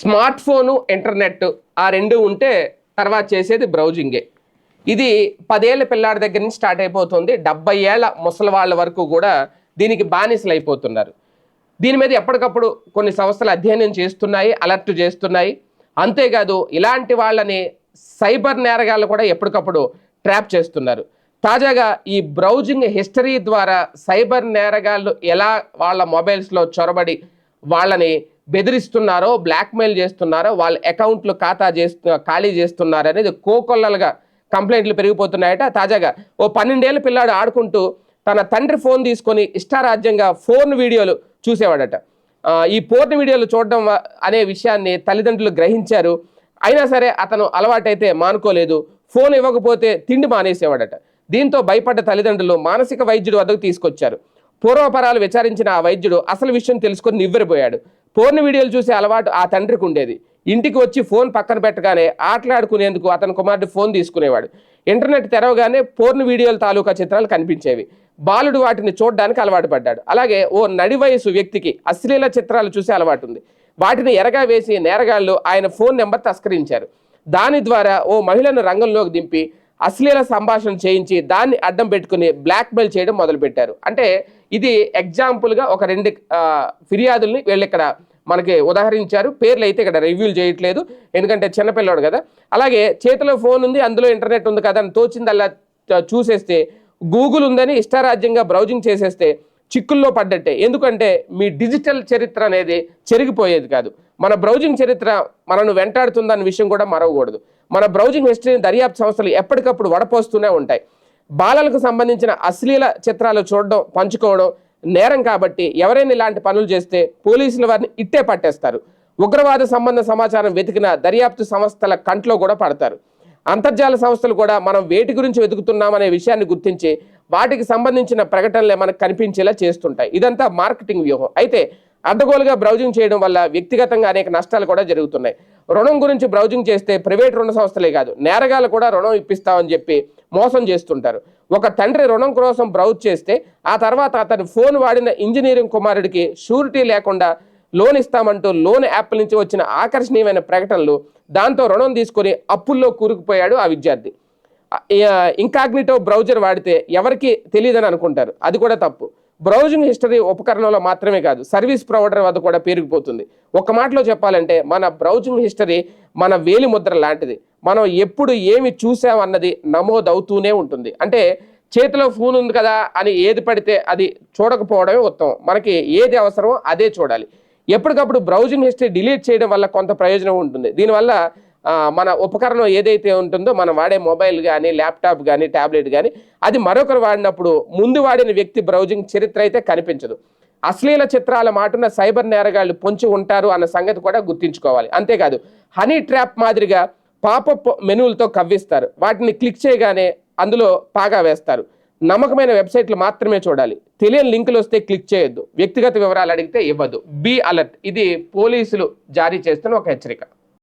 Smart phone internet ఆ రెండు ఉంటే తర్వాత చేసేది బ్రౌజింగే. ఇది పదేళ్ళ పిల్లాడి దగ్గర నుంచి స్టార్ట్ అయిపోతుంది. డెబ్బై ఏళ్ళ ముసలి వాళ్ళ వరకు కూడా దీనికి బానిసలు అయిపోతున్నారు. దీని మీద ఎప్పటికప్పుడు కొన్ని సంస్థలు అధ్యయనం చేస్తున్నాయి అలర్ట్ చేస్తున్నాయి. అంతేకాదు ఇలాంటి వాళ్ళని సైబర్ నేరగాళ్ళు కూడా ఎప్పటికప్పుడు ట్రాప్ చేస్తున్నారు. తాజాగా ఈ బ్రౌజింగ్ హిస్టరీ ద్వారా సైబర్ నేరగాళ్ళు ఎలా వాళ్ళ మొబైల్స్లో చొరబడి వాళ్ళని బెదిరిస్తున్నారో బ్లాక్మెయిల్ చేస్తున్నారో వాళ్ళ అకౌంట్లు ఖాతా చేస్తు ఖాళీ చేస్తున్నారు అనేది కోకొల్లలుగా కంప్లైంట్లు పెరిగిపోతున్నాయట. తాజాగా ఓ పన్నెండేళ్ళ పిల్లాడు ఆడుకుంటూ తన తండ్రి ఫోన్ తీసుకొని ఇష్టారాజ్యంగా ఫోన్ వీడియోలు చూసేవాడట. ఈ పోర్న్ వీడియోలు చూడడం అనే విషయాన్ని తల్లిదండ్రులు గ్రహించారు. అయినా సరే అతను అలవాటైతే మానుకోలేదు. ఫోన్ ఇవ్వకపోతే తిండి మానేసేవాడట. దీంతో భయపడ్డ తల్లిదండ్రులు మానసిక వైద్యుడు వద్దకు తీసుకొచ్చారు. పూర్వపరాలు విచారించిన ఆ వైద్యుడు అసలు విషయం తెలుసుకొని నివ్వెరపోయాడు. పోర్న్ వీడియోలు చూసే అలవాటు ఆ తండ్రికి ఉండేది. ఇంటికి వచ్చి ఫోన్ పక్కన పెట్టగానే ఆటలాడుకునేందుకు అతని కుమారుడు ఫోన్ తీసుకునేవాడు. ఇంటర్నెట్ తెరవగానే పోర్న్ వీడియోల తాలూకా చిత్రాలు కనిపించేవి. బాలుడు వాటిని చూడడానికి అలవాటు పడ్డాడు. అలాగే ఓ నడి వయసు వ్యక్తికి అశ్లీల చిత్రాలు చూసే అలవాటు ఉంది. వాటిని ఎరగా వేసి నేరగాళ్ళు ఆయన ఫోన్ నెంబర్ తస్కరించారు. దాని ద్వారా ఓ మహిళను రంగంలోకి దింపి అశ్లీల సంభాషణ చేయించి దాన్ని అడ్డం పెట్టుకుని బ్లాక్మెయిల్ చేయడం మొదలుపెట్టారు. అంటే ఇది ఎగ్జాంపుల్గా ఒక రెండు ఫిర్యాదుల్ని వీళ్ళు ఇక్కడ మనకి ఉదాహరించారు. పేర్లు అయితే ఇక్కడ రివ్యూలు చేయట్లేదు. ఎందుకంటే చిన్నపిల్లాడు కదా. అలాగే చేతిలో ఫోన్ ఉంది అందులో ఇంటర్నెట్ ఉంది కదా అని తోచింది అలా చూసేస్తే గూగుల్ ఉందని ఇష్టారాజ్యంగా బ్రౌజింగ్ చేసేస్తే చిక్కుల్లో పడ్డట్టే. ఎందుకంటే మీ డిజిటల్ చరిత్ర అనేది చెరిగిపోయేది కాదు. మన బ్రౌజింగ్ చరిత్ర మనను వెంటాడుతుందన్న విషయం కూడా మరవకూడదు. మన బ్రౌజింగ్ హిస్టరీని దర్యాప్తు సంస్థలు ఎప్పటికప్పుడు వడపోస్తూనే ఉంటాయి. బాలలకు సంబంధించిన అశ్లీల చిత్రాలు చూడడం పంచుకోవడం నేరం కాబట్టి ఎవరైనా ఇలాంటి పనులు చేస్తే పోలీసులు వారిని ఇట్టే పట్టేస్తారు. ఉగ్రవాద సంబంధ సమాచారం వెతికిన దర్యాప్తు సంస్థల కంట్లో కూడా పడతారు. అంతర్జాల సంస్థలు కూడా మనం వేటి గురించి వెతుకుతున్నామనే విషయాన్ని గుర్తించి వాటికి సంబంధించిన ప్రకటనలే మనకు కనిపించేలా చేస్తుంటాయి. ఇదంతా మార్కెటింగ్ వ్యూహం. అయితే అడ్డగోలుగా బ్రౌజింగ్ చేయడం వల్ల వ్యక్తిగతంగా అనేక నష్టాలు కూడా జరుగుతున్నాయి. రుణం గురించి బ్రౌజింగ్ చేస్తే ప్రైవేట్ రుణ సంస్థలే కాదు నేరగాలు కూడా రుణం ఇప్పిస్తామని చెప్పి మోసం చేస్తుంటారు. ఒక తండ్రి రుణం కోసం బ్రౌజ్ చేస్తే ఆ తర్వాత అతని ఫోన్ వాడిన ఇంజనీరింగ్ కుమారుడికి షూరిటీ లేకుండా లోన్ ఇస్తామంటూ లోన్ యాప్ నుంచి వచ్చిన ఆకర్షణీయమైన ప్రకటనలు దాంతో రుణం తీసుకొని అప్పుల్లో కూరుకుపోయాడు ఆ విద్యార్థి. ఇంకాగ్నిటో బ్రౌజర్ వాడితే ఎవరికి తెలియదని అనుకుంటారు. అది కూడా తప్పు. బ్రౌజింగ్ హిస్టరీ ఉపకరణంలో మాత్రమే కాదు సర్వీస్ ప్రొవైడర్ వద్ద కూడా పెరిగిపోతుంది ఒక మాటలో చెప్పాలంటే మన బ్రౌజింగ్ హిస్టరీ మన వేలి ముద్ర లాంటిది. మనం ఎప్పుడు ఏమి చూసామన్నది నమోదవుతూనే ఉంటుంది. అంటే చేతిలో ఫోన్ ఉంది కదా అని ఏది పడితే అది చూడకపోవడమే ఉత్తమం. మనకి ఏది అవసరమో అదే చూడాలి. ఎప్పటికప్పుడు బ్రౌజింగ్ హిస్టరీ డిలీట్ చేయడం వల్ల కొంత ప్రయోజనం ఉంటుంది. దీనివల్ల మన ఉపకరణం ఏదైతే ఉంటుందో మనం వాడే మొబైల్ కానీ ల్యాప్టాప్ కానీ ట్యాబ్లెట్ కానీ అది మరొకరు వాడినప్పుడు ముందు వాడిన వ్యక్తి బ్రౌజింగ్ చరిత్ర అయితే కనిపించదు. అశ్లీల చిత్రాల మాటున సైబర్ నేరగాళ్ళు పొంచి ఉంటారు అన్న సంగతి కూడా గుర్తుంచుకోవాలి. అంతేకాదు హనీ ట్రాప్ మాదిరిగా పాపప్ మెనూలతో కవ్విస్తారు. వాటిని క్లిక్ చేయగానే అందులో పాగా వేస్తారు. నమ్మకమైన వెబ్సైట్లు మాత్రమే చూడాలి. తెలియని లింకులు వస్తే క్లిక్ చేయొద్దు. వ్యక్తిగత వివరాలు అడిగితే ఇవ్వద్దు బి అలర్ట్. ఇది పోలీసులు జారీ చేస్తున్న ఒక హెచ్చరిక.